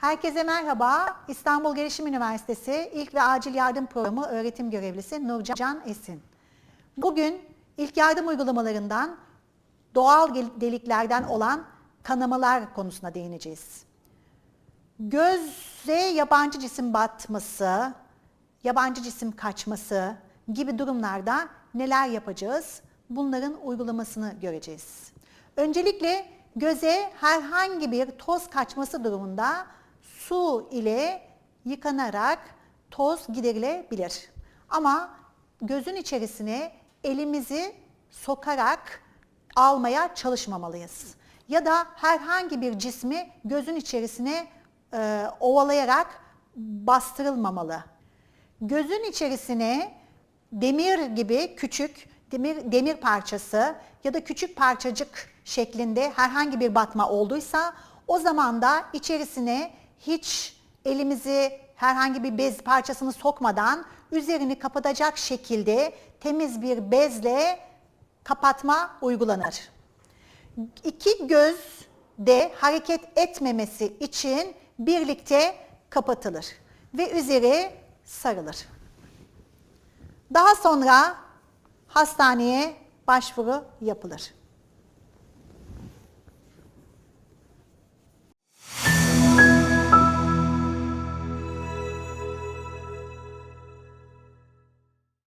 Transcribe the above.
Herkese merhaba. İstanbul Gelişim Üniversitesi İlk ve Acil Yardım Programı öğretim görevlisi Nurcan Esin. Bugün ilk yardım uygulamalarından doğal deliklerden olan kanamalar konusuna değineceğiz. Göze yabancı cisim batması, yabancı cisim kaçması gibi durumlarda neler yapacağız? Bunların uygulamasını göreceğiz. Öncelikle göze herhangi bir toz kaçması durumunda su ile yıkanarak toz giderilebilir. Ama gözün içerisine elimizi sokarak almaya çalışmamalıyız. Ya da herhangi bir cismi gözün içerisine e, ovalayarak bastırılmamalı. Gözün içerisine demir gibi küçük demir demir parçası ya da küçük parçacık şeklinde herhangi bir batma olduysa o zaman da içerisine hiç elimizi herhangi bir bez parçasını sokmadan üzerini kapatacak şekilde temiz bir bezle kapatma uygulanır. İki göz de hareket etmemesi için birlikte kapatılır ve üzeri sarılır. Daha sonra hastaneye başvuru yapılır.